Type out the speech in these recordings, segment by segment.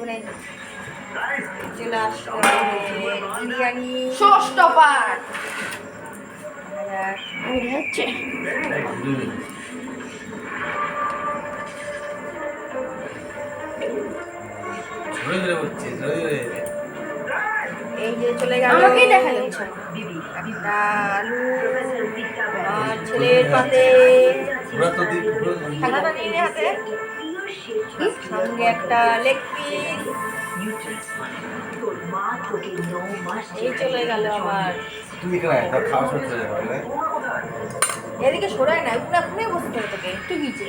মানে বিরিয়ানি। ষষ্ঠ পাঠ হচ্ছে এই যে চলে গেল আমাকেই দেখা যাচ্ছে আলু ছেলের পাতে হাতে সঙ্গে একটা লেগ পিস এই চলে গেল আমার। এদিকে সরাই না উপরে খুনে বসে থাকে তোকে। একটু গিয়েছে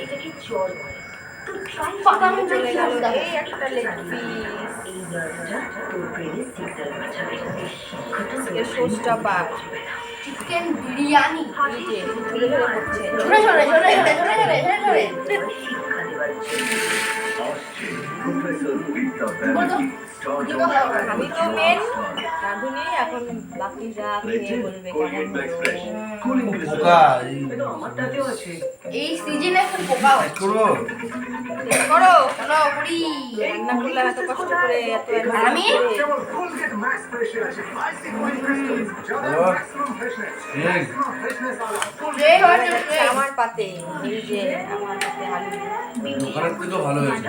চলে? গেল এই একটা লেগ পিস সোসটা পাক। চিকেন বিরিয়ানি। ছোট ছোট ছোট ছোট ছোট ছোট ছোট Thank. আমি তো মেন রাঁধুনি এখন বাকিরা খেয়ে বলবে কেমন হলো। পোকা এই এই এখন পোকা হয় করব করো চলো করি রান্না করলাম এত কষ্ট করে এত আমি? যে হয়েছে হচ্ছে আমার পাতে এই যে আমার পাতে আলু ভালো হয়েছে।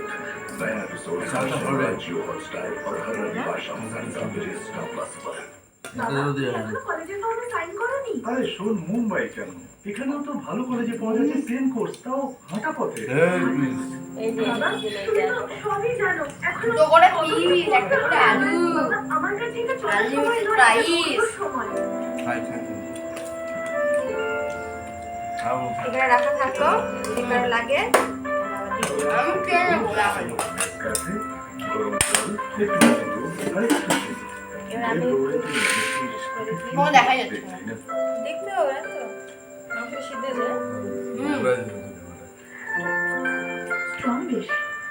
আরে শোন মুম্বাই কেন? এখানেও তো ভালো কলেজে পাওয়া যাচ্ছে সেম কোর্স তাও হাঁটা পথে। এই প্লিজ এই যে এই যে এইটা।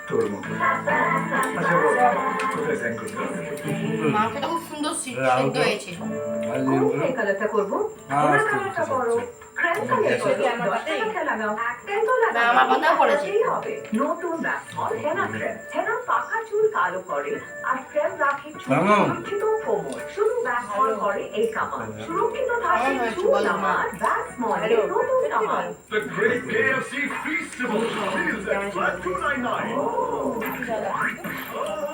তোর মতো আচ্ছা বল কোথায় সিদ্ধ হয়েছিল কালারটা করব? আমার কালারটা করো। পাকা চুল কালো করে। আর ক্র্যাম রাখে সুরক্ষিত কোমর। শুধু ব্যাকমল করে এই কামাল। সুরক্ষিত থাকে চুল আমার ব্যাকমলে নতুন Kamal. The Great KFC Feastival is at 299.